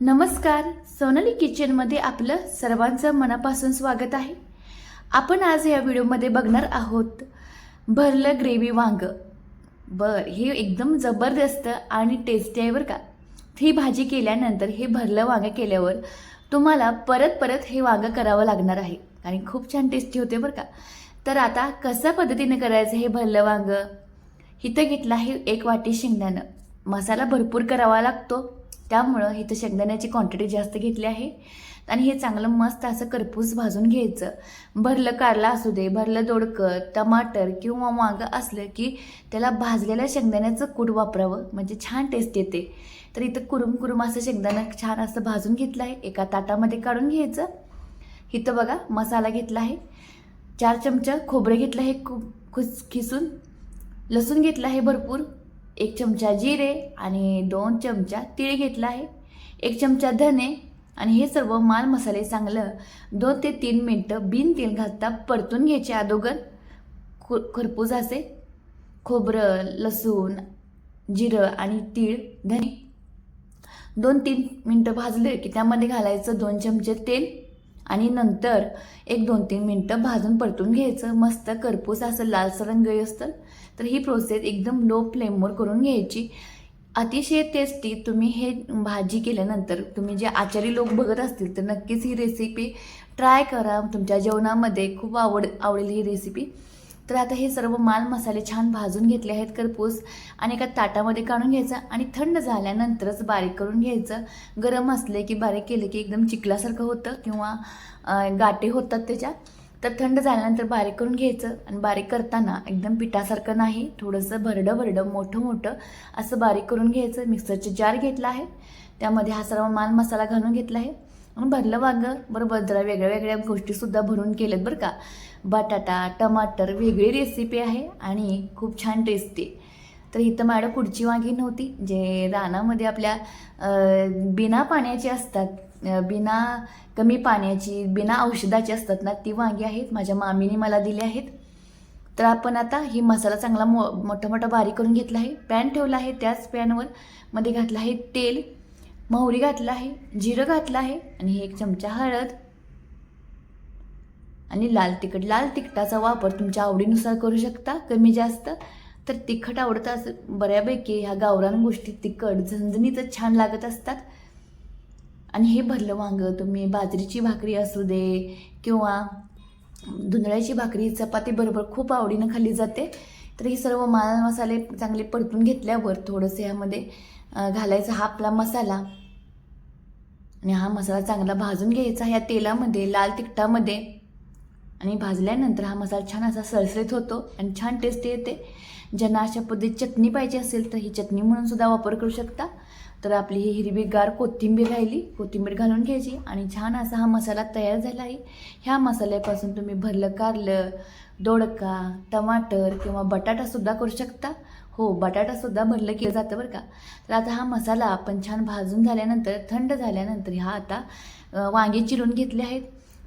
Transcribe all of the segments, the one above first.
नमस्कार. सोनाली किचनमध्ये आपलं सर्वांचं मनापासून स्वागत आहे. आपण आज या व्हिडिओमध्ये बघणार आहोत भरलं ग्रेव्ही वांग. बर हे एकदम जबरदस्त आणि टेस्टी आहे बरं का. ही भाजी केल्यानंतर हे भरलं वांग केल्यावर तुम्हाला परत परत हे वांग करावं लागणार आहे. आणि खूप छान टेस्टी होते बरं का. तर आता कशा पद्धतीने करायचं हे भरलं वांग? इथं घेतलं आहे एक वाटी शेंगदाणं. मसाला भरपूर करावा लागतो. त्यामुळं इथं शेंगदाण्याची क्वांटिटी जास्त घेतली आहे. आणि हे चांगलं मस्त असं करपूस भाजून घ्यायचं. भरलं कारला असू दे भरलं दोडकं टमाटर किंवा वांगं असलं की त्याला भाजलेल्या शेंगदाण्याचं कूट वापरावं. म्हणजे छान टेस्ट येते. तर इथं कुरुम कुरुम असं शेंगदाणं छान असं भाजून घेतलं आहे. एका ताटामध्ये काढून घ्यायचं. इथं बघा मसाला घेतला आहे. चार चमचा खोबरं घेतलं आहे खूप खुस खिसून. लसूण घेतलं आहे भरपूर. एक चमचा जिरे आणि दोन चमचा तीळ घेतला आहे. एक चमचा धने आणि हे सर्व माल मसाले चांगलं दोन ते तीन मिनटं बिन तेल घालता परतून घ्यायचे अगोदर खु खरपूस असे खोबरं लसूण जिरं आणि तीळ धने. दोन तीन मिनटं भाजले की त्यामध्ये घालायचं दोन चमचे तेल आणि नंतर एक दोन तीन मिनटं भाजून परतून घ्यायचं. मस्त करपूस असं लालसर रंग असतं तर ही प्रोसेस एकदम लो फ्लेमवर करून घ्यायची. अतिशय टेस्टी तुम्ही हे भाजी केल्यानंतर तुम्ही जे आचारी लोक बघत असतील तर नक्कीच ही रेसिपी ट्राय करा. तुमच्या जेवणामध्ये खूप आवड आवडेल ही रेसिपी तर आता हे सर्व माल मसाले छान भाजून घेतले आहेत करपूस आणि एका ताटामध्ये काढून घ्यायचं आणि थंड झाल्यानंतरच बारीक करून घ्यायचं. गरम असले की बारीक केलं की एकदम चिखलासारखं होतं किंवा अं, गाठी होतात त्याच्या तर थंड झाल्यानंतर बारीक करून घ्यायचं आणि बारीक करताना एकदम पिठासारखं नाही थोडंसं भरडं भरडं मोठं मोठं असं बारीक करून घ्यायचं. मिक्सरचे जार घेतला आहे. त्यामध्ये हा सर्व माल मसाला घालून घेतला आहे. आणि भरलं वांगं बरोबर जरा वेगळ्या वेगळ्या गोष्टीसुद्धा भरून केल्यात बरं का. बटाटा टमाटर वेगळी रेसिपी आहे आणि खूप छान टेस्टी तर इथं मॅडम पुढची वांगी नव्हती जे रानामध्ये आपल्या बिना पाण्याची असतात. बिना कमी पाण्याची बिना औषधाची असतात ना ती वांगी आहेत माझ्या मामीने मला दिली आहेत. तर आपण आता ही मसाला चांगला मो मोठं मोठा बारीक करून घेतला आहे. पॅन ठेवला आहे त्याच पॅनवर मध्ये घातलं आहे तेल मोहरी घातलं आहे जिरं घातलं आहे आणि एक चमचा हळद आणि लाल तिखट. लाल तिखटाचा वापर तुमच्या आवडीनुसार करू शकता. कमी जास्त तर तिखट आवडतं असं बऱ्यापैकी ह्या गावरान गोष्टी तिखट झणझणीतच छान लागत असतात. आणि हे भरलं वांगं तुम्ही बाजरीची भाकरी असू दे किंवा धुंदळ्याची भाकरी चपाती बरोबर खूप आवडीनं खाल्ली जाते. तर हे सर्व माल मसाले चांगले परतून घेतल्यावर थोडंसं ह्यामध्ये घालायचा हा आपला मसाला. आणि हा मसाला चांगला भाजून घ्यायचा ह्या तेलामध्ये लाल तिखटामध्ये. आणि भाजल्यानंतर हा मसाला छान असा सरसरीत होतो आणि छान टेस्ट येते. ज्यांना अशा पद्धती चटणी पाहिजे असेल तर ही चटणी म्हणून सुद्धा वापर करू शकता. तर आपली ही हिरवीगार कोथिंबीर राहिली. कोथिंबीर घालून घ्यायची आणि छान असा हा मसाला तयार झाला आहे. ह्या मसाल्यापासून तुम्ही भरलं कारलं दोडका टमाटर किंवा बटाटासुद्धा करू शकता. हो बटाटासुद्धा भरलं केलं जातं बरं का. तर आता हा मसाला आपण छान भाजून झाल्यानंतर थंड झाल्यानंतर हा आता वांगे चिरून घेतले आहेत.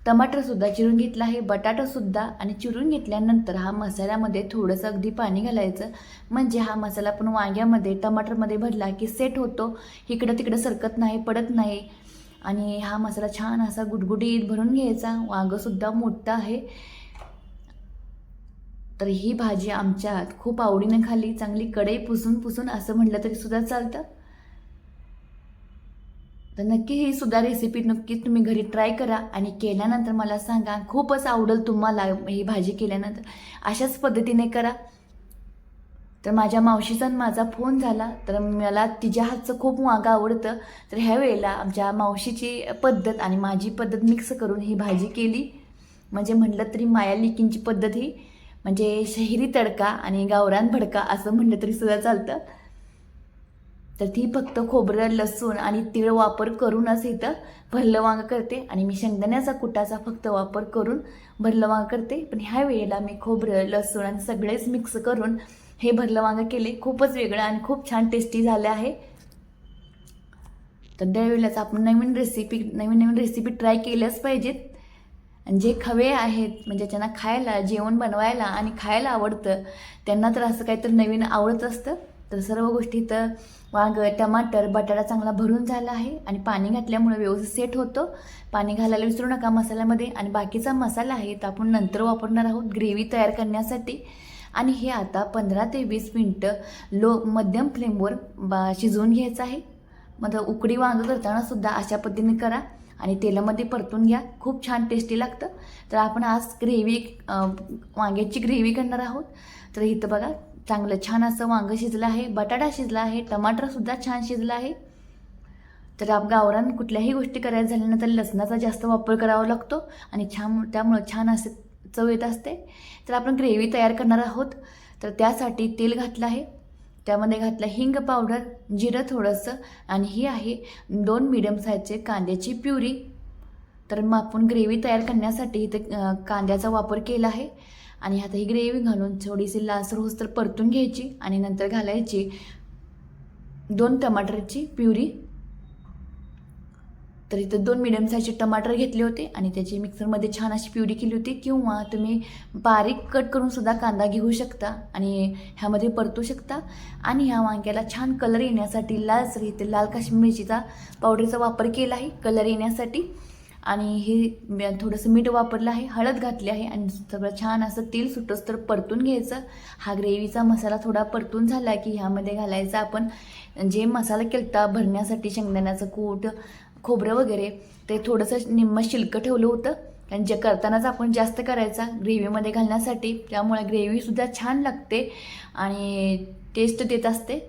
टमाटरसुद्धा चिरून घेतला आहे बटाटासुद्धा आणि चिरून घेतल्यानंतर हा मसाल्यामध्ये थोडंसं अगदी पाणी घालायचं. म्हणजे हा मसाला पण वांग्यामध्ये टमाटरमध्ये भरला की सेट होतो. इकडं तिकडं सरकत नाही पडत नाही. आणि हा मसाला छान असा गुटगुटीत भरून घ्यायचा. वांगंसुद्धा मोठं आहे. तर ही भाजी आमच्यात खूप आवडीनं खाल्ली. चांगली कढई पुसून पुसून असं म्हटलं तरी सुद्धा चालतं. तर नक्की ही सुद्धा रेसिपी नक्कीच तुम्ही घरी ट्राय करा आणि केल्यानंतर मला सांगा. खूपच आवडेल तुम्हाला ही भाजी केल्यानंतर. अशाच पद्धतीने करा. तर माझ्या मावशीचा माझा फोन झाला. तर मला तिच्या हातचं खूप वांगं आवडतं. तर ह्या वेळेला आमच्या मावशीची पद्धत आणि माझी पद्धत मिक्स करून ही भाजी केली. म्हणजे म्हटलं तरी माया लिकींची पद्धत ही. म्हणजे शहरी तडका आणि गावरान भडका असं म्हटलं तरी सुद्धा चालतं. तर ती फक्त खोबरं लसूण आणि तीळ वापर करूनच इथं भरलं वांग करते. आणि मी शेंगदाण्याचा कुटाचा फक्त वापर करून भरलं वांग करते. पण ह्या वेळेला मी खोबरं लसूण आणि सगळेच मिक्स करून हे भरलं वांगं केले. खूपच वेगळं आणि खूप छान टेस्टी झालं आहे. तर त्यावेळेलाच आपण नवीन रेसिपी नवीन नवीन रेसिपी ट्राय केल्याच पाहिजेत. आणि जे खवे आहेत म्हणजे ज्यांना खायला जेवण बनवायला आणि खायला आवडतं त्यांना तर असं काहीतरी नवीन आवडत असतं. तर सर्व गोष्टी तर वांग टमाटर बटाटा चांगला भरून झाला आहे आणि पाणी घातल्यामुळे व्यवस्थित सेट होतं. पाणी घालायला विसरू नका मसाल्यामध्ये. आणि बाकीचा मसाला आहे तर आपण नंतर वापरणार आहोत ग्रेव्ही तयार करण्यासाठी. आणि हे आता पंधरा ते वीस मिनटं लो मध्यम फ्लेमवर बा शिजवून घ्यायचं आहे. मग उकडी वांग करताना सुद्धा अशा पद्धतीने करा. आणि तेलामध्ये परतून घ्या. खूप छान टेस्टी लागतं. तर आपण आज ग्रेव्ही वांग्याची ग्रेव्ही करणार आहोत. तर इथं बघा चांगलं छान असं वांगं शिजलं आहे बटाटा शिजला आहे टमाटरसुद्धा छान शिजला आहे. तर आप गावरान कुठल्याही गोष्टी करायला झाल्यानंतर लसणाचा जास्त वापर करावा लागतो आणि छान त्यामुळं छान असे चव येत असते. तर आपण ग्रेव्ही तयार करणार आहोत. तर त्यासाठी तेल घातलं आहे. त्यामध्ये घातलं हिंग पावडर जिरं थोडंसं आणि ही आहे दोन मिडियम साईजचे कांद्याची प्युरी. तर मग आपण ग्रेव्ही तयार करण्यासाठी इथे कांद्याचा वापर केला आहे. आणि आता ही ग्रेव्ही घालून थोडीशी लासर होस तर परतून घ्यायची आणि नंतर घालायची दोन टमाटरची प्युरी. तर इथं दोन मिडियम साईजचे टमाटर घेतले होते आणि त्याची मिक्सरमध्ये छान अशी प्युरी केली होती. किंवा तुम्ही बारीक कट करून सुद्धा कांदा घेऊ शकता आणि ह्यामध्ये परतू शकता. आणि ह्या वांग्याला छान कलर येण्यासाठी लालसर इथे लाल काश्मीर मिरचीचा पावडरचा वापर केला आहे. कलर येण्यासाठी आणि हे थोडंसं मीठ वापरलं आहे हळद घातली आहे आणि सगळं छान असं तेल सुटस तर परतून घ्यायचं. हा ग्रेव्हीचा मसाला थोडा परतून झाला की ह्यामध्ये घालायचा आपण जे मसाला केलता भरण्यासाठी शेंगदाण्याचं कूट खोबरं वगैरे ते थोडंसं निम्म शिल्क ठेवलं होतं. कारण जे करतानाच आपण जास्त करायचा ग्रेव्हीमध्ये घालण्यासाठी त्यामुळे ग्रेव्हीसुद्धा छान लागते आणि टेस्ट देत असते.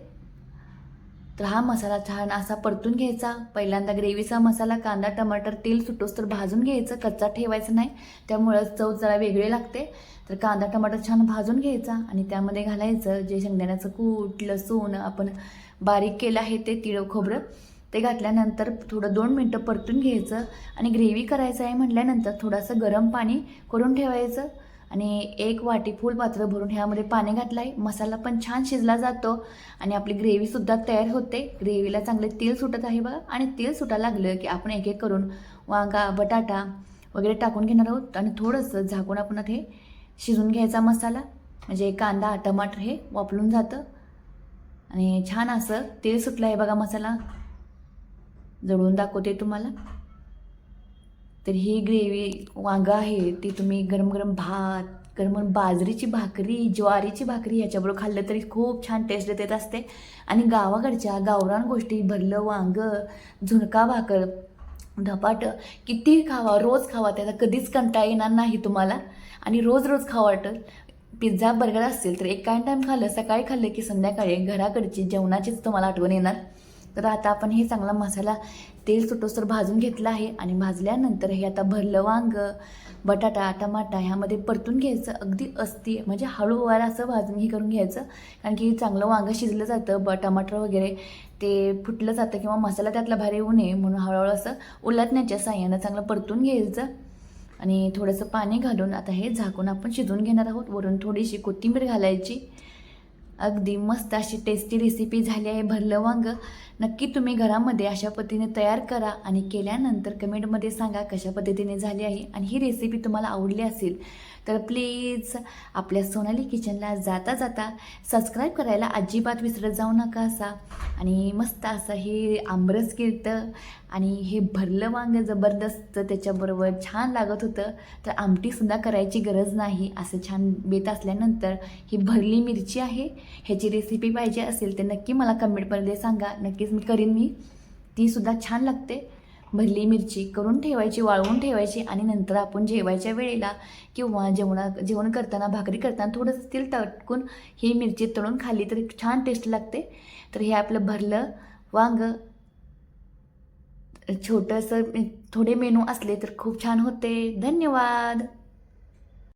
तर हा मसाला छान असा परतून घ्यायचा. पहिल्यांदा ग्रेव्हीचा मसाला कांदा टमाटर तेल सुटोस तर भाजून घ्यायचं. कच्चा ठेवायचं नाही. त्यामुळं चव जरा वेगळी लागते. तर कांदा टमाटर छान भाजून घ्यायचा आणि त्यामध्ये घालायचं जे शेंगदाण्याचं कूट लसूण आपण बारीक केलं आहे ते तिळ खोबरं ते घातल्यानंतर थोडं दोन मिनटं परतून घ्यायचं आणि ग्रेव्ही करायचं आहे म्हटल्यानंतर थोडंसं गरम पाणी करून ठेवायचं. आणि एक वाटी फुल पात्र भरून ह्यामध्ये पाणी घातलं आहे मसाला पण छान शिजला जातो आणि आपली ग्रेव्हीसुद्धा तयार होते. ग्रेव्हीला चांगले तेल सुटत आहे बघा. आणि तेल सुटायला लागलं की आपण एक एक करून वांगा बटाटा वगैरे टाकून घेणार आहोत आणि थोडंसं झाकून आपण हे शिजून घ्यायचा मसाला. म्हणजे कांदा टमाटर हे वापरून जातं. आणि छान असं तेल सुटलं आहे बघा मसाला. जळून दाखवते तुम्हाला. तर ही ग्रेव्ही वांगा आहे ती तुम्ही गरम गरम भात गरम गरम बाजरीची भाकरी ज्वारीची भाकरी ह्याच्याबरोबर खाल्लं तरी खूप छान टेस्ट देत असते. आणि गावाकडच्या गावरान गोष्टी भरलं वांग झुणका भाकर धपाट किती खावा रोज खावा त्याचा कधीच कंटाळा येणार नाही तुम्हाला. आणि रोज रोज खावा वाटत. पिझ्झा बर्गर असेल तर एक टाईम खाल्लं सकाळी खाल्लं की संध्याकाळी घराकडची जेवणाचीच तुम्हाला आठवण येणार. तर आता आपण हे चांगला मसाला तेल सुटोसर भाजून घेतला आहे आणि भाजल्यानंतर हे आता भरलं वांग बटाटा टमाटा ह्यामध्ये परतून घ्यायचं अगदी असते म्हणजे हळूवार असं भाजून हे करून घ्यायचं. कारण की चांगलं वांगं शिजलं जातं ब टमाटर वगैरे ते फुटलं जातं किंवा मसाला त्यातला भारी येऊ नये म्हणून हळूहळू असं उलटण्याच्या साह्यानं चांगलं परतून घ्यायचं. आणि थोडंसं पाणी घालून आता हे झाकून आपण शिजवून घेणार आहोत. वरून थोडीशी कोथिंबीर घालायची. अगदी मस्त अशी टेस्टी रेसिपी झाली आहे भरलं वांग. नक्की तुम्ही घरामध्ये अशा पद्धतीने तयार करा आणि केल्यानंतर कमेंटमध्ये सांगा कशा पद्धतीने झाली आहे आणि ही रेसिपी तुम्हाला आवडली असेल. तर प्लीज आपल्या सोनाली किचनला जाता जाता सबस्क्राईब करायला अजिबात विसरत जाऊ नका असा. आणि मस्त असं हे आंबरस गिरतं आणि हे भरलं वांग जबरदस्त त्याच्याबरोबर छान लागत होतं. तर आमटीसुद्धा करायची गरज नाही असं छान बेत असल्यानंतर ही भरली मिरची आहे. ह्याची रेसिपी पाहिजे असेल तर नक्की मला कमेंटमध्ये सांगा. नक्कीच मी करीन मी. तीसुद्धा छान लागते. भरली मिरची करून ठेवायची वाळवून ठेवायची आणि नंतर आपण जेवायच्या वेळेला किंवा जेवणा जेवण करताना भाकरी करताना थोडंसं तेल तटकून ही मिरची तळून खाल्ली तर छान टेस्ट लागते. तर हे आपलं भरलं वांग. छोटंसं थोडे मेनू असले तर खूप छान होते. धन्यवाद!